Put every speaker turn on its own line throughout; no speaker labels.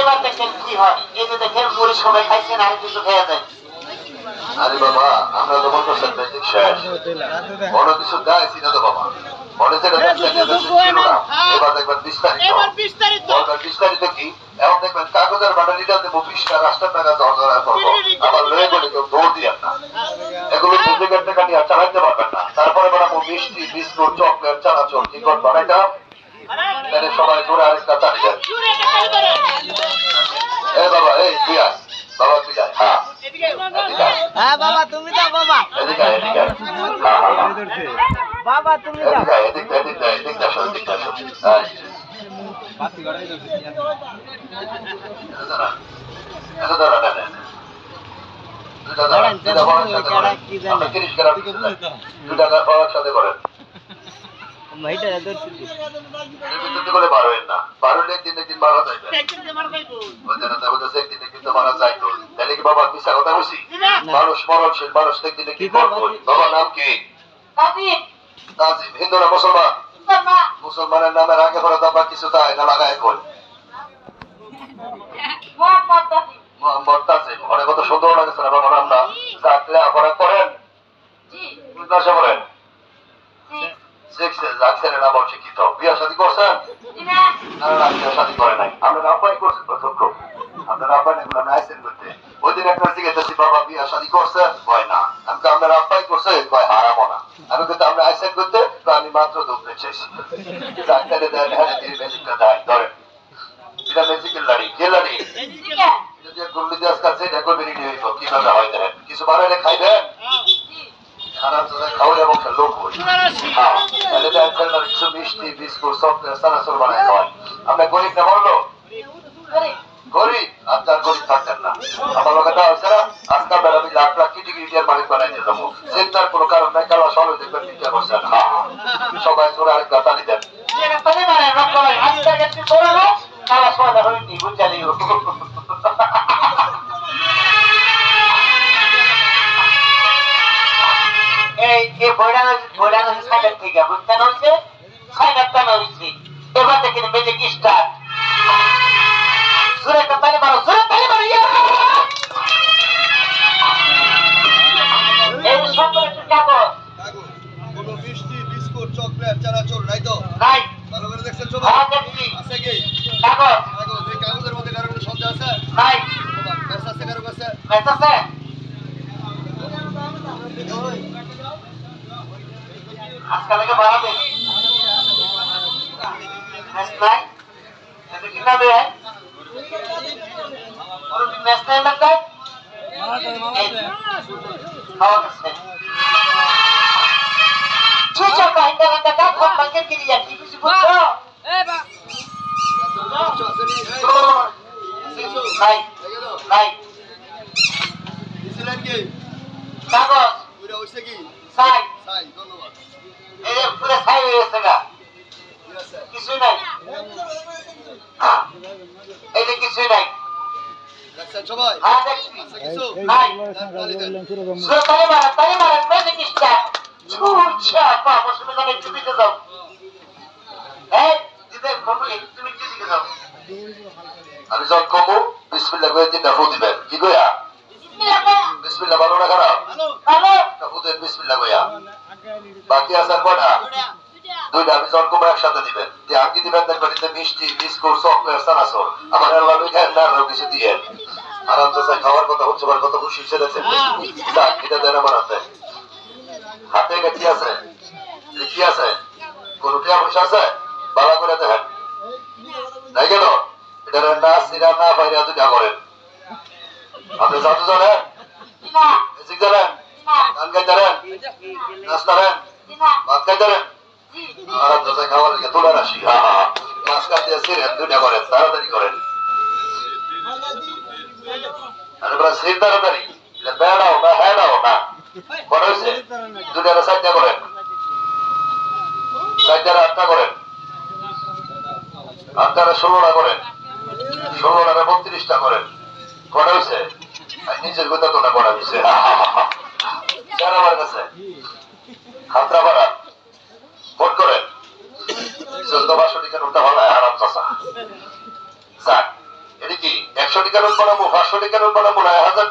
এবার দেখেন কি হয়। এই যে দেখেন মুড়ি সবাই খাইছেন আর কিছু খেয়ে যায়।
আরে বাবা আমরা তো ম্যাজিক শেষ। বড় কিছু গাইছি না তো বাবা। মনে যেটা দেখছেন এটা শিরোনাম। এবার দেখবেন বিস্তারিত
বিস্তারিত
বিস্তারিত কি? এখন দেখবেন কাগজের বাটালিটা দেবো বিশটা রাষ্ট্রের টাকা দরকার করব। আবার লয়ে কেউ দৌড় দিয়েন না। এগুলো ডুপ্লিকেট টাকা নিয়ে আর চালাইতে পারবেন না। তারপরে বানাবো মিষ্টি বিস্কুট চকলেট চানাচুর করে বানাইটা তাহলে সবাই জোরে আরেকটা
করে
এ বাবা এই তুই আয় বাবা তুই আয় হ্যাঁ
হ্যাঁ বাবা তুমি দাও বাবা
এদিকে এদিকে হ্যাঁ হ্যাঁ হ্যাঁ
বাবা তুমি দাও
এদিকে এদিকে এদিকে এদিকে আসো এদিকে আসো আয় এটা দাঁড়া এটা দাঁড়া না দুটা দাঁড়া দুটা বড়ার সাথে করেন তিরিশ গ্রাম দুটা বড়ার সাথে করেন না। মারা বলতে না বলতে একদিন তাহলে কি বাবা মিশা কথা বলছি? মানুষ মরণশীল মানুষ একদিন নাম কি? নাজিম মুসলমান? মুসলমানের নামের আগে পরে তো আবার কিছু তাই না লাগায় কই?
মোহাম্মদ
তাজিম। অনেক কত সুন্দর লাগছে না বাবা নামটা। যাকলে আপনারা করেন।
জি।
কোন সিক্সে যাচ্ছেন নাম শিক্ষিত বিয়া শাদী করছেন
না
বিয়া শাদী করে নাই আপনারা আব্বাই করছেন প্রথম আপনারা আব্বাই এগুলো আমি করতে ওই দিন একটা দিকে বাবা বিয়া শাদী করছেন কয় না আমি তো আপনার আব্বাই করছে কয় হারাবো না আমি কিন্তু আমরা আইসেন করতে তো আমি মাত্র দুধ বেঁচেছি ডাক্তারে দেয় হ্যাঁ এই ম্যাজিকটা দেয় ধরেন এটা ম্যাজিকের লাড়ি কে লাড়ি যদি গুল্লি দিয়ে আজকাল সেটা করবে রেডি হইব কীভাবে হয় কিছু বানাইলে খাইবেন খারাপ তো খাওয়ালে এবং লোক হই হ্যাঁ, তাহলে দেখছেন না কিছু মিষ্টি বিস্কুট চকলেট সানাসুর বানাই খাওয়াই আমরা গরিব না বলল
করে
গরিব? আপনার গরিব থাকতেন না। আমার লোক এটা না? আজকাল বেলা আমি লাখ লাখ কোটি কোটি মালিক বানাই দিয়ে চিন্তার কোনো কারণ নাই কালা সবাই দেখবেন চিন্তা করছেন হ্যাঁ সবাই তালি দেন
যেটা পারে মানে তারা সবাই হয়নি বুঝালি এই এই বইটা বইটা সাইডের থেকে বুঝতে হয়েছে সাইডের টানা হয়েছে। এবার দেখেন বেজে কি স্টার্ট সুরে তালি মারো সুরে তালি মারো! এই সুন্দর একটু কাগজ।
কোনো মিষ্টি বিস্কুট চকলেট চানাচুর নাই তো?
নাই।
ভালো করে দেখছেন সবাই?
হ্যাঁ
আছে কি?
কাগজ।
কাগজ এই কাগজের মধ্যে কারও কোনো সন্দেহ আছে?
নাই।
ব্যস্ত আছে কারও কাছে?
মেস আছে? আজকাল থেকে বাড়াবে মেস নাই। এটা কি না দেয় কোনদিন মেস নাই মেস নাই? এই যে, খাওয়া গেছে চুচা পাইন্দা
এই?
নাই
দেখে হইছে কি?
সাই।
ধন্যবাদ।
এই পুরো সাই হয়ে এই
সবাই?
হ্যাঁ
কিছু? দেন, দেন।
বাবা শুনে জানে একটু যাও। হ্যাঁ দিতে বাবু তুমি একটু দিতে যাও।
আমি যখন কমু বিসমিল্লাহ করে তিনটা ফু দিবেন। কি কইয়া? বিসমিল্লাহ ভালো না খারাপ? একটা ফু দেন বাকি আছে কয়টা? দুইটা। আমি যখন কমু একসাথে দিবেন। যে আমি দিবেন দেখবেন মিষ্টি বিস্কুট চকলেট সানাসুর আমার আল্লাহ লই না আরও কিছু দিয়ে। আরাম তো খাওয়ার কথা হচ্ছে কত খুশি হচ্ছে দেখছেন? যাক এটা দেন আমার হাতে। হাতে এটা কি আছে? কি আছে? কোন টিয়া পয়সা আছে? বালা করে দেখেন। নাই কেন? এটা না সিরা না বাইরে দুটা করেন। আপনি জাদু জানেন? জানেন?
না না
সিরেন দুটা করেন। তাড়াতাড়ি। করেন না না। সাইডটা করেন। আটটা করেন। ষোলোটা করেন। ষোলোটা বত্রিশটা করেন। কটা হয়েছে? নিজের কথা তোটা করা হয়েছে। একশো টাকা বানাবো পাঁচশো বানাবো না এক হাজার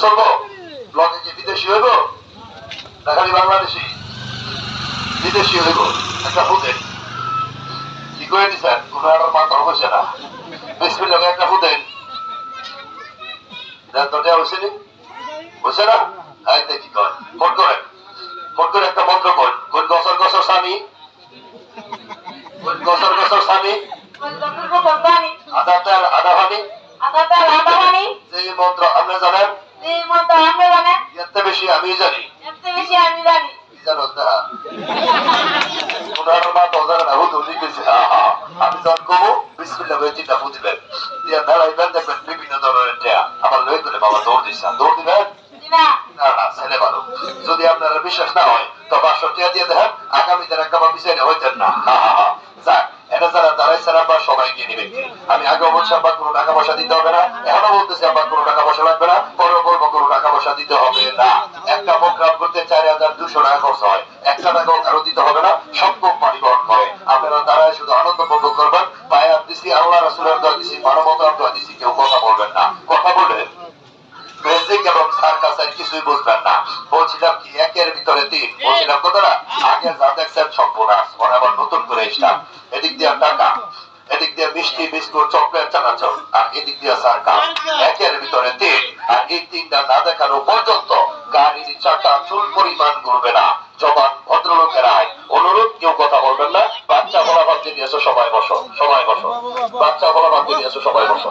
চলবো। লগে কি বিদেশি হইব? বাংলাদেশি। বিদেশি হইব। একটা ফুটেন কি করে দিচ্ছেন কোনো মাথা হয়েছে না। বিসমিল লগে একটা ফুটেন দেওয়া হয়েছে নি হয়েছে না কি ফোন করেন ফোন করে একটা মন্ত্র কোন গসর গসর স্বামী কোন গসর গসর স্বামী আদা তেল যে মন্ত্র আপনি জানেন এত বেশি আমি জানি
এর থেকে বেশি আমি জানি
কি জানো তা ওনার মা তো জানে না হুদু লিখেছে আহা আমি যখন কমু বিসমিল্লাহ বলে চিন্তা বুঝবেন দিয়ে দাঁড়াইবেন দেখবেন বিভিন্ন ধরনের টেয়া আমার লই করে বাবা দৌড় দিচ্ছে দৌড় দিবেন? যদি আপনারা বিশ্বাস না হয়, তো পাঁচশো টিয়া দিয়ে দেখেন আগামী দিন একটা বিষয় হইতেন না। আপনারা দাঁড়ায় শুধু আনন্দ উপভোগ করবেন। পায়ে দিছি, আল্লাহ রাসুলের দোয়া দিছি, মানবতার দোয়া দিছি, কেউ কথা বলবেন না। বেসিক এবং কিছুই বুঝবেন না। বলছিলাম কি, একের ভিতরে তিন। বলছিলাম আগে যা দেখছেন বোনাস। আবার নতুন করে স্টার্ট এদিক দিয়ে টাকা, এদিক দিয়ে মিষ্টি, বিস্কুট, চকলেট আর এদিক দিয়ে একের ভিতরে তিন। আর এই তিনটা না দেখানো পর্যন্ত গাড়ির চুল পরিমাণ করবে না। জবান অনুরোধ, কেউ কথা বলবেন না। বাচ্চা বলা ভাবতে দিয়েছ সবাই বসো সবাই বসো। বাচ্চা বলা ভাবতে দিয়েছ সবাই বসো।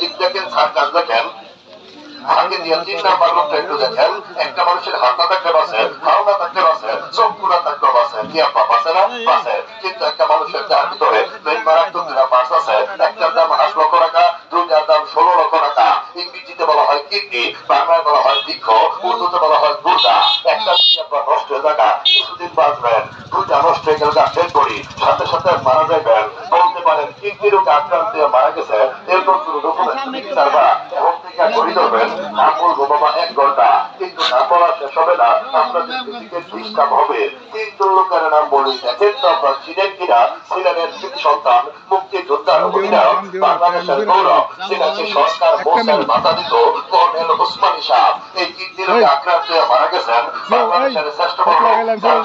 মিউজিক দেখেন লোকটা একটু দেখেন ষোলো লক্ষ টাকা। ইংরেজিতে বলা হয় কিডনি, বাংলায় বলা হয় বৃক্ষ, উর্দুতে বলা হয় গুর্দা। একটা যদি আপনার নষ্ট হয়ে থাকা কিছুদিন বাঁচবেন। দুইটা নষ্ট হয়ে গেলে করি সাথে সাথে মারা যাবেন কিডনি রোগে আক্রান্ত হয়ে মারা গেছে এরকম কোনো ডকুমেন্ট চারবা এবং থেকে ধরবেন বলব বাবা এক ঘণ্টা। কিন্তু বলা শেষ হবে না। আপনাদের ফিজিক্যাল ডিস্টার্ব হবে। লোকের নাম বলি দেখেন তো আপনার ছিলেন কিনা? ছিলেনের সন্তান মুক্তি যোদ্ধার অধিনায়ক বাংলাদেশের গৌরব। সিনাকি সরকার মোসের মাথা দিত? কর্নেল ওসমানী শাহ এই আক্রান্ত মারা গেছেন। বাংলাদেশের শ্রেষ্ঠ যার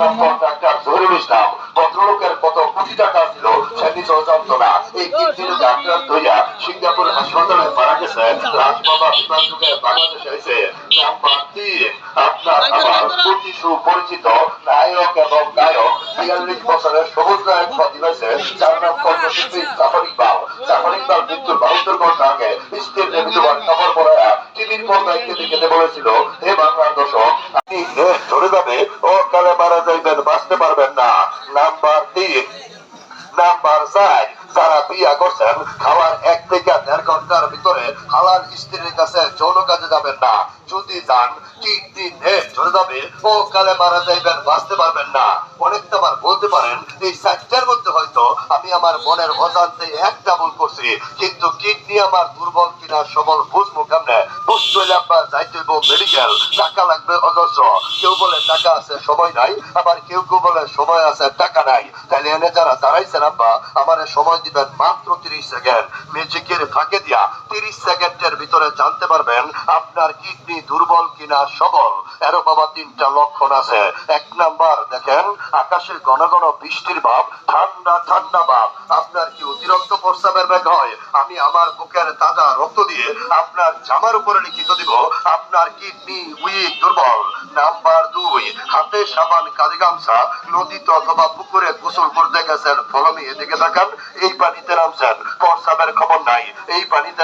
ডাক্তার জহিরুল ইসলাম। ভদ্রলোকের কত কোটি টাকা ছিল সে নিজেও জানতো না। এই কিডনি রোগে আক্রান্ত হইয়া সিঙ্গাপুর হাসপাতালে মারা গেছে। রাজবাবা বিমান যুগে বাংলাদেশে এসে নাম্বার তিন আপনার আমার অতি সুপরিচিত নায়ক এবং গায়ক বিয়াল্লিশ বছরের সবুজ নায়ক হয়েছে। যার নাম কণ্ঠশিল্পী জাফর ইকবাল। জাফর ইকবাল মৃত্যুর বাহাত্তর ঘণ্টা আগে স্ত্রীর মৃত্যুবার খবর পড়ে টিভির পর্দায় কেঁদে কেঁদে বলেছিল হে বাংলার দর্শক আপনি ধরে যাবে ও কালে মারা যাইবেন বাঁচতে পারবেন না নাম্বার তিন নাম্বার চার যারা বিয়া করছেন, খাওয়ার এক থেকে দেড় ঘণ্টার ভিতরে খালার স্ত্রীর কাছে যৌন কাজে যাবেন না। যদি যান, ঠিক দিন চলে যাবে ও কালে মারা যাইবেন, বাঁচতে পারবেন না। অনেকটা আবার বলতে পারেন, এই চারটার মধ্যে হয়তো আমি আমার মনের অজান্তে একটা ভুল করছি, কিন্তু কিডনি আমার দুর্বল কিনা সবল বুঝব কেমনে? ফাঁকে দিয়া তিরিশ সেকেন্ডের ভিতরে জানতে পারবেন আপনার কিডনি দুর্বল কিনা সবল। এর বাবা তিনটা লক্ষণ আছে। এক নাম্বার, দেখেন, আকাশে ঘন ঘন বৃষ্টির ভাব, ঠান্ডা ঠান্ডা ভাব। আপনার কি অতিরিক্ত প্রস্রাবের ব্যাগ হয়? আমি আমার বুকের তাজা রক্ত দিয়ে আপনার জামার উপরে লিখিত দিব, আপনার কিডনি উইক দুর্বল। নাম্বার দুই, হাতে সাবান কাজে গামছা, নদীতে অথবা পুকুরে গোসল করতে গেছেন, ফলমি এদিকে তাকান, এই পানিতে নামছেন, প্রস্রাবের খবর নাই, এই পানিতে